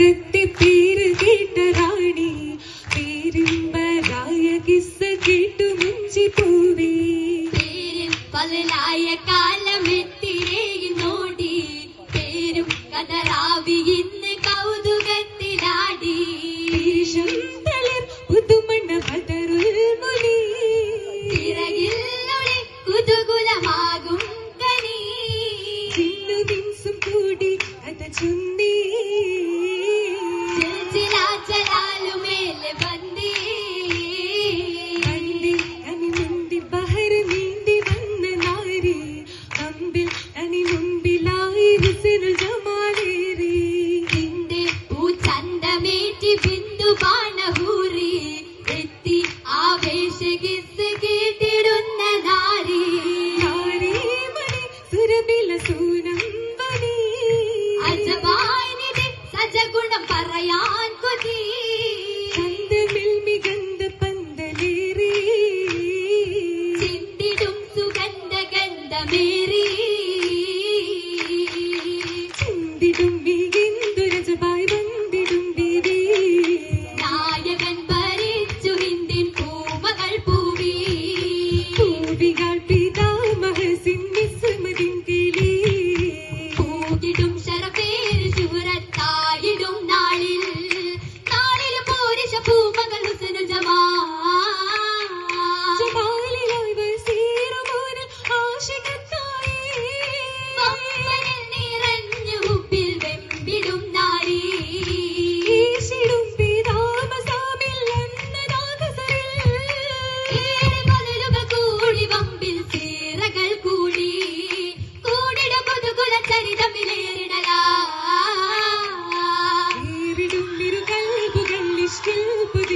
உலகத்தை பேரு கேட்ட ராணி பேரிம்பராய கிஸ்ஸ கேட்டு முஞ்சி பூவி പേരും പതിലായ കാലമെത്തിരേയും നോടി. പേരും കതറാവി ഇന്ന് കൗതുകത്തിലാടി. ശന്തലർ പുതുമണ്ണ ബദറുൽ മുനി പിറകിൽ ഒളി കനി. ചില്ലു നിൻസും കൂടി അത് scoop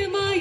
ഗാനമായ